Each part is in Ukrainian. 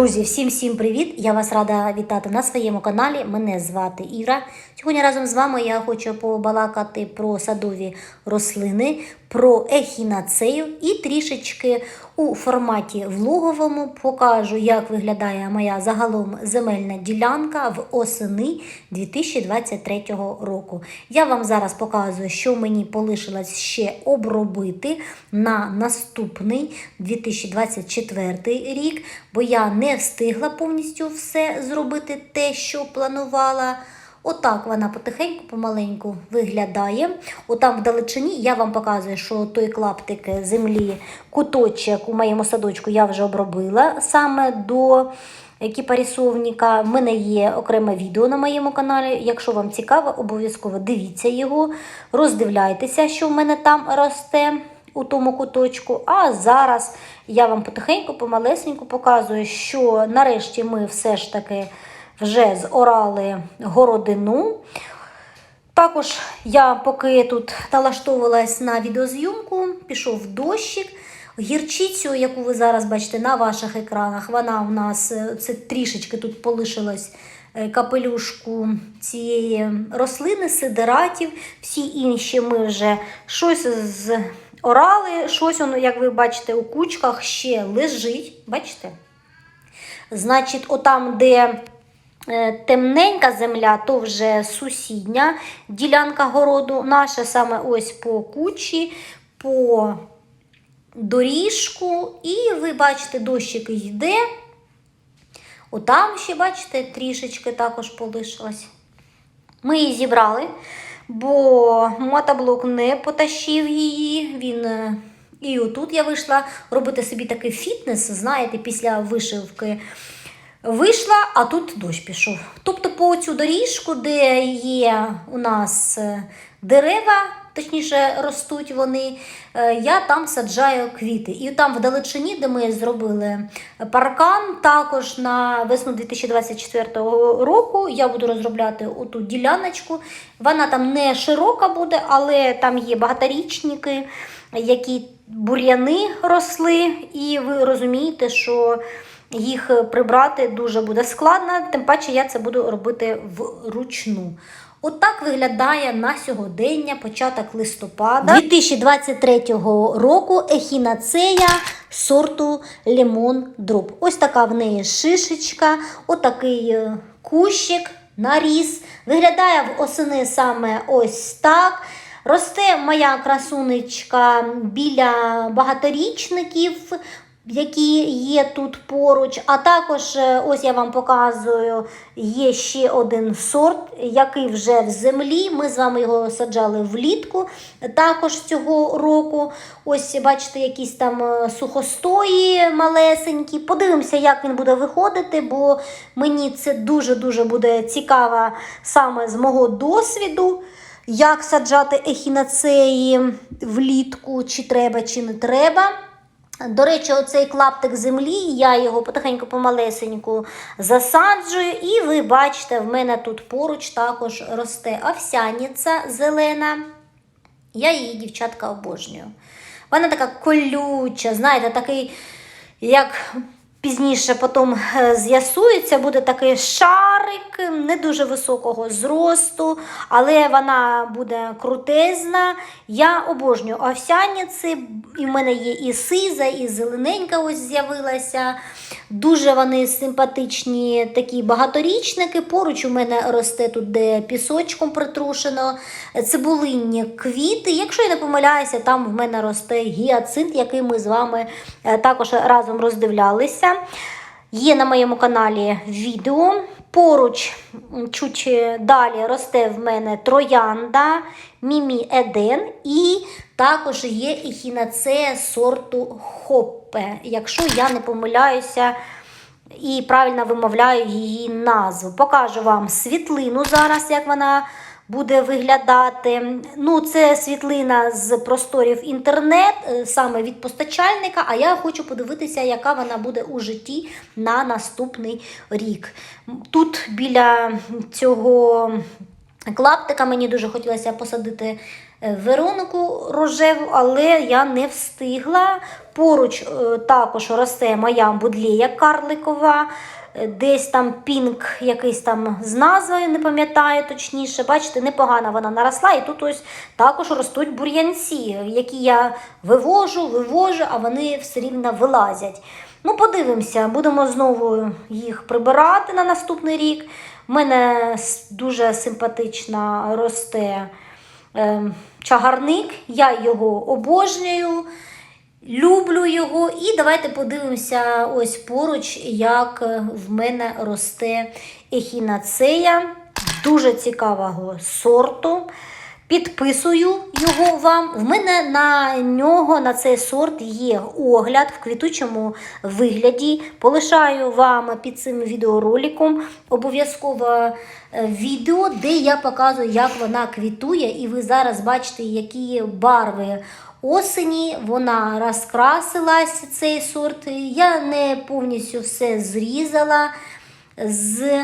Друзі, всім всім привіт! Я вас рада вітати на своєму каналі. Мене звати Іра. Сьогодні разом з вами я хочу побалакати про садові рослини, про ехінацею і трішечки у форматі влоговому покажу, як виглядає моя загалом земельна ділянка в осени 2023 року. Я вам зараз показую, що мені полишилось ще обробити на наступний 2024 рік, бо я не встигла повністю все зробити те, що планувала. Отак вона потихеньку, помаленьку виглядає. Отам вдалечині я вам показую, що той клаптик землі, куточок у моєму садочку я вже обробила саме до кіпарісовника. В мене є окреме відео на моєму каналі. Якщо вам цікаво, обов'язково дивіться його, роздивляйтеся, що в мене там росте у тому куточку. А зараз я вам потихеньку, помалесеньку показую, що нарешті ми все ж таки вже зорали городину. Також я, поки тут налаштовувалась на відеозйомку, пішов дощик. Гірчицю, яку ви зараз бачите на ваших екранах, вона у нас е, це трішечки тут полишилось е, капелюшку цієї рослини, сидератів. Всі інші ми вже щось з орали, щось, як ви бачите, у кучках ще лежить. Бачите? Значить, отам, де темненька земля, то вже сусідня ділянка городу. Наша саме ось по кучі, по доріжку. І ви бачите, дощик йде. Отам ще, бачите, трішечки також полишилось. Ми її зібрали, бо мотоблок не потащив її. Він е, і отут я вийшла робити собі такий фітнес, знаєте, після вишивки. Вийшла, а тут дощ пішов. Тобто по цю доріжку, де є у нас е, дерева, точніше ростуть вони, е, я там саджаю квіти. І там вдалечині, де ми зробили паркан, також на весну 2024 року я буду розробляти оту діляночку. Вона там не широка буде, але там є багаторічники, які бур'яни росли, і ви розумієте, що їх прибрати дуже буде складно, тим паче я це буду робити вручну. Отак виглядає на сьогодення, початок листопада 2023 року ехінацея сорту Лімон Дроб. Ось така в неї шишечка, отакий е, кущик, наріс. Виглядає в осени саме ось так. Росте моя красунечка біля багаторічників, які є тут поруч. А також, е, ось я вам показую, є ще один сорт, який вже в землі. Ми з вами його саджали влітку, також цього року. Ось, бачите, якісь там е, сухостої малесенькі. Подивимося, як він буде виходити, бо мені це дуже-дуже буде цікаво саме з мого досвіду. Як саджати ехінацеї влітку, чи треба, чи не треба. До речі, оцей клаптик землі, я його потихеньку помалесеньку засаджую, і ви бачите, в мене тут поруч також росте овсяниця зелена. Я її, дівчатка, обожнюю. Вона така колюча, знаєте, такий, як пізніше потім е, з'ясується, буде такий шарик не дуже високого зросту, але вона буде крутезна. Я обожнюю овсяниці, і в мене є і сиза, і зелененька ось з'явилася. Дуже вони симпатичні такі багаторічники. Поруч у мене росте тут, де пісочком притрушено, цибулинні квіти. Якщо я не помиляюся, там в мене росте гіацинт, який ми з вами е, також разом роздивлялися. Є на моєму каналі відео. Поруч, чуть далі росте в мене троянда, мімі Еден, і також є ехінацея сорту Хоппе, якщо я не помиляюся і правильно вимовляю її назву. Покажу вам світлину зараз, як вона буде виглядати. Ну, це світлина з просторів інтернет, е, саме від постачальника. А я хочу подивитися, яка вона буде у житті на наступний рік. Тут біля цього клаптика мені дуже хотілося посадити Веронику рожеву, але я не встигла. Поруч е, також росте моя будлея карликова. е, Десь там пінк якийсь там з назвою, не пам'ятаю точніше. Бачите, непогано вона наросла. І тут ось також ростуть бур'янці, які я вивожу, вивожу, а вони все рівно вилазять. Ну, подивимося, будемо знову їх прибирати на наступний рік. У мене дуже симпатично росте е, чагарник, я його обожнюю. Люблю його, і давайте подивимося ось поруч, як е, в мене росте ехінацея дуже цікавого сорту. Підписую його вам. В мене на нього, на цей сорт, є огляд в квітучому вигляді. Полишаю вам під цим відеороликом обов'язково е, відео, де я показую, як вона квітує, і ви зараз бачите, які барви осені вона розкрасилась, цей сорт. Я не повністю все зрізала з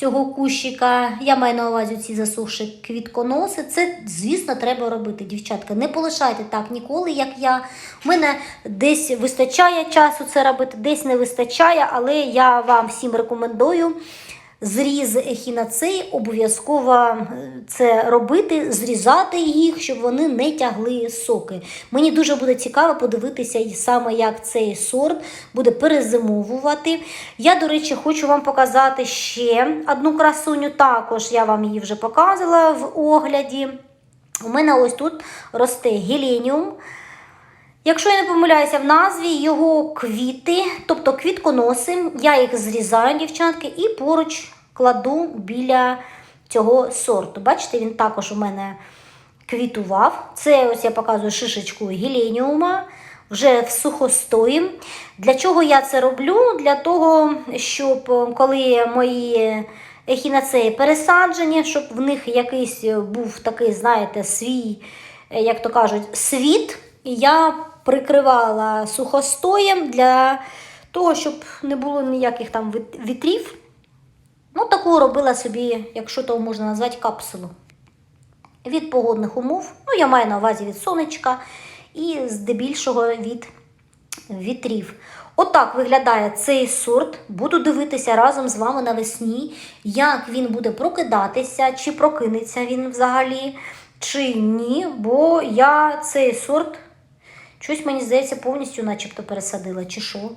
цього кущика. Я маю на увазі ці засохші квітконоси. Це, звісно, треба робити, дівчатка. Не полишайте так ніколи, як я. У мене десь вистачає часу це робити, десь не вистачає, але я вам всім рекомендую. Зріз ехінацеї обов'язково е, це робити, зрізати їх, щоб вони не тягли соки. Мені дуже буде цікаво подивитися саме, як цей сорт буде перезимовувати. Я, до речі, хочу вам показати ще одну красуню. Також я вам її вже показувала в огляді. У мене ось тут росте геленіум. Якщо я не помиляюся в назві, його квіти, тобто квітконоси, я їх зрізаю, дівчатки, і поруч кладу біля цього сорту. Бачите, він також у мене квітував. Це ось я показую шишечку геленіума, вже в сухостої. Для чого я це роблю? Для того, щоб е, коли мої ехінацеї пересаджені, щоб в них якийсь був такий, знаєте, свій, е, як то кажуть, світ. Я прикривала сухостоєм для того, щоб не було ніяких там вітрів. Ну, таку робила собі, якщо то можна назвати, капсулу. Від погодних умов, ну, я маю на увазі від сонечка і здебільшого від вітрів. Отак виглядає цей сорт. Буду дивитися разом з вами навесні, як він буде прокидатися, чи прокинеться він взагалі, чи ні. Бо я цей сорт, щось мені здається, повністю начебто пересадила, чи що.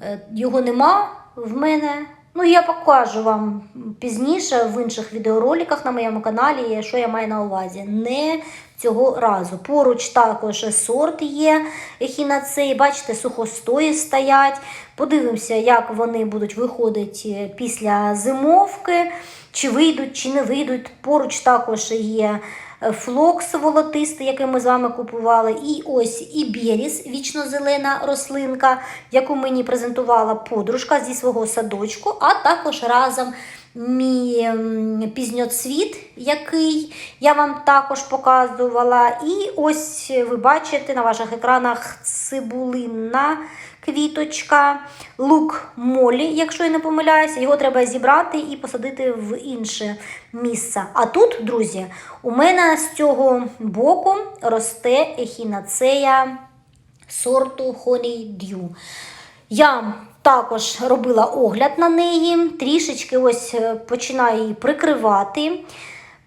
Е, Його нема в мене. Ну, я покажу вам пізніше в інших відеороликах на моєму каналі, що я маю на увазі. Не цього разу. Поруч також сорт є ехінацеї. Бачите, сухостої стоять. Подивимося, як вони будуть виходити після зимовки, чи вийдуть, чи не вийдуть. Поруч також є е, флокс волотистий, який ми з вами купували. І ось іберіс, вічно-зелена рослинка, яку мені презентувала подружка зі свого садочку, а також разом мій ем, пізньоцвіт, який я вам також показувала. І ось ви бачите на ваших екранах цибулинна квіточка, лук молі, якщо я не помиляюся, його треба зібрати і посадити в інше місце. А тут, друзі, у мене з цього боку росте ехінацея сорту Honey Dew. Я також робила огляд на неї, трішечки ось е, починаю її прикривати.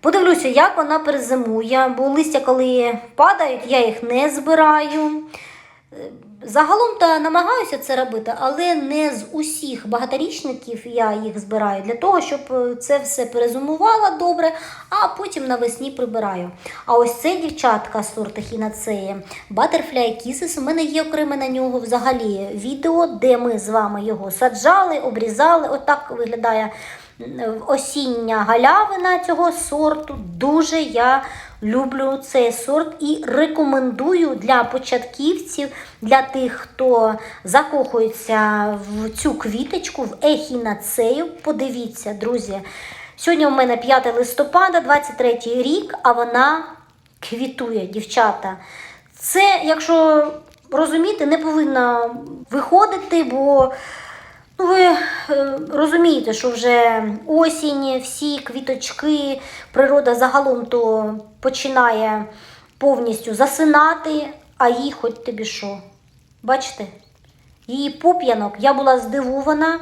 Подивлюся, як вона перезимує, бо листя, коли падають, я їх не збираю. Загалом то намагаюся це робити, але не з усіх багаторічників я їх збираю для того, щоб е, це все перезумувало добре, а потім навесні прибираю. А ось це дівчатка сорта хінацеї Butterfly Kisses. У мене є окреме на нього взагалі відео, де ми з вами його саджали, обрізали. Отак виглядає осіння галявина цього сорту. Дуже я люблю цей сорт і рекомендую для початківців, для тих, хто закохується в цю квіточку, в ехінацею. Подивіться, друзі. Сьогодні у мене 5 листопада, 23 рік, а вона квітує, дівчата. Це, якщо розуміти, не повинно виходити, бо ви е, розумієте, що вже осінь, всі квіточки, природа загалом то починає повністю засинати, а їй хоч тобі що. Бачите? Її пуп'янок, я була здивована.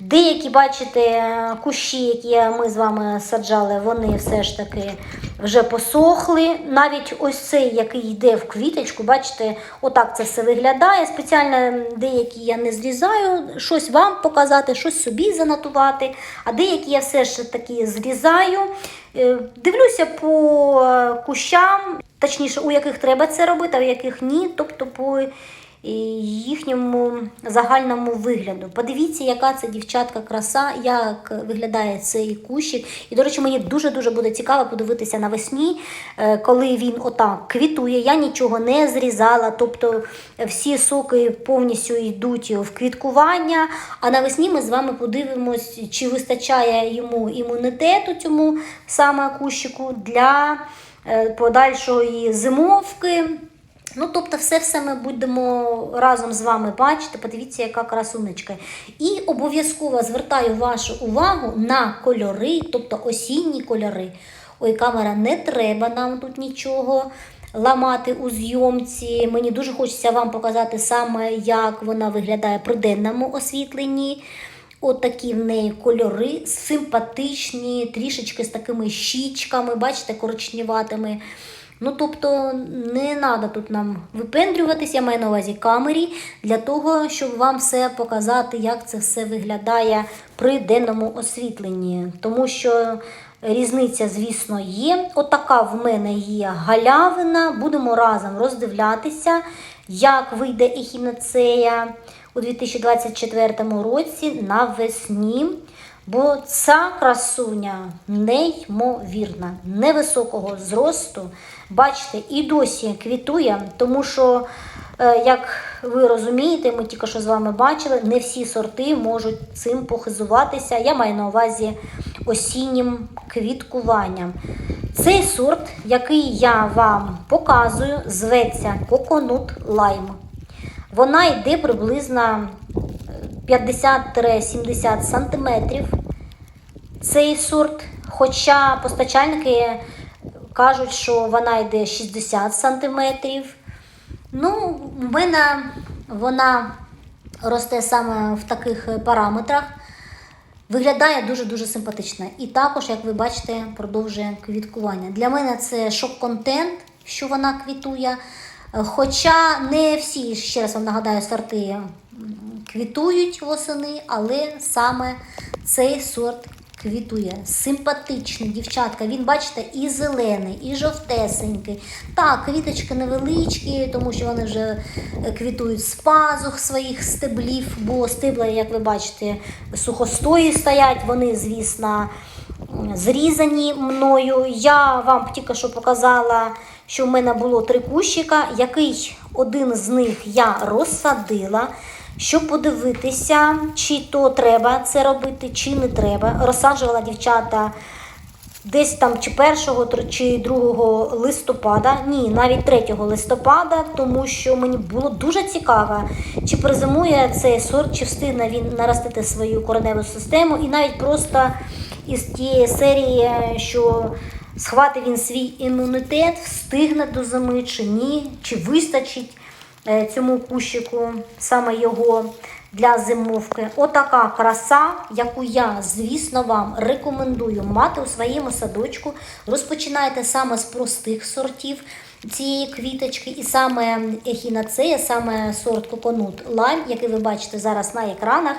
Деякі, бачите, кущі, які ми з вами саджали, вони все ж таки вже посохли. Навіть ось цей, який йде в квіточку, бачите, отак це все виглядає. Спеціально деякі я не зрізаю, щось вам показати, щось собі занотувати. А деякі я все ж таки зрізаю. Е, Дивлюся по е, кущам, точніше, у яких треба це робити, а у яких ні. Тобто по їхньому загальному вигляду. Подивіться, яка це дівчатка краса, як виглядає цей кущик. І, до речі, мені дуже-дуже буде цікаво подивитися навесні, е, коли він отак квітує. Я нічого не зрізала, тобто всі соки повністю йдуть в квіткування. А навесні ми з вами подивимось, чи вистачає йому імунітету цьому саме кущику для е, подальшої зимовки. Ну, тобто, все все ми будемо разом з вами бачити. Подивіться, яка красунечка. І обов'язково звертаю вашу увагу на кольори, тобто осінні кольори. Ой, камера, не треба нам тут нічого ламати у зйомці. Мені дуже хочеться вам показати саме, як вона виглядає при денному освітленні. От такі в неї кольори симпатичні, трішечки з такими щічками, бачите, коричневатими. Ну, тобто, не треба тут нам випендрюватися, я маю на увазі камері, для того, щоб вам все показати, як це все виглядає при денному освітленні. Тому що різниця, звісно, є. Отака в мене є галявина. Будемо разом роздивлятися, як вийде ехінацея у 2024 році навесні. Бо ця красуня неймовірна, невисокого зросту. Бачите, і досі квітує, тому що, е, як ви розумієте, ми тільки що з вами бачили, не всі сорти можуть цим похизуватися. Я маю на увазі осіннім квіткуванням. Цей сорт, який я вам показую, зветься Coconut Lime. Вона йде приблизно 50-70 сантиметрів. Цей сорт, хоча постачальники кажуть, що вона йде 60 сантиметрів. Ну, в мене вона росте саме в таких параметрах. Виглядає дуже-дуже симпатично. І також, як ви бачите, продовжує квіткування. Для мене це шок-контент, що вона квітує. Хоча не всі, ще раз вам нагадаю, сорти квітують восени, але саме цей сорт квітує. Симпатичний, дівчатка. Він, бачите, і зелений, і жовтесенький. Так, квіточки невеличкі, тому що вони вже е, квітують з пазух своїх стеблів, бо стебла, як ви бачите, сухостої стоять. Вони, звісно, зрізані мною. Я вам тільки що показала, що в мене було три кущика, який один з них я розсадила. Щоб подивитися, чи то треба це робити, чи не треба. Розсаджувала дівчата десь там чи 1 чи 2 листопада, ні, навіть 3 листопада, тому що мені було дуже цікаво, чи призимує цей сорт, чи встигне він наростити свою кореневу систему, і навіть просто із тієї серії, що схватить він свій імунітет, встигне до зими чи ні, чи вистачить е, цьому кущику саме його для зимовки. Отака краса, яку я, звісно, вам рекомендую мати у своєму садочку. Розпочинайте саме з простих сортів цієї квіточки, і саме ехінацея, саме сорт коконут лайм, який ви бачите зараз на екранах,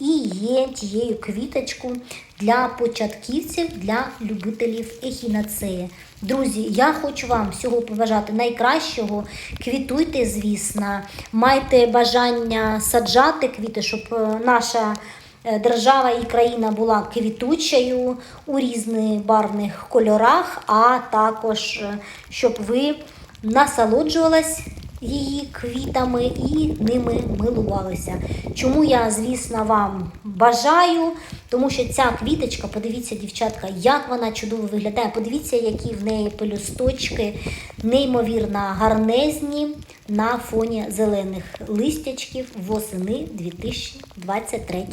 і є тією квіточкою для початківців, для любителів ехінацеї. Друзі, я хочу вам всього побажати найкращого. Квітуйте, звісно, майте бажання саджати квіти, щоб е, наша е, держава і країна була квітучою у різних барвних кольорах, а також е, щоб ви насолоджувались її квітами і ними милувалися. Чому я, звісно, вам бажаю, Тому що ця квіточка, подивіться, дівчатка, як вона чудово виглядає. Подивіться, які в неї пелюсточки, неймовірно гарнезні на фоні зелених листячків восени 2023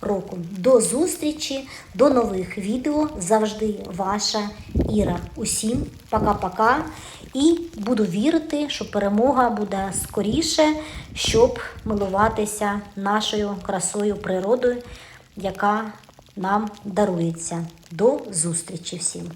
року. До зустрічі, до нових відео. Завжди ваша Іра. Усім пока-пока. І буду вірити, що перемога буде скоріше, щоб милуватися нашою красою природою, яка нам дарується. До зустрічі всім!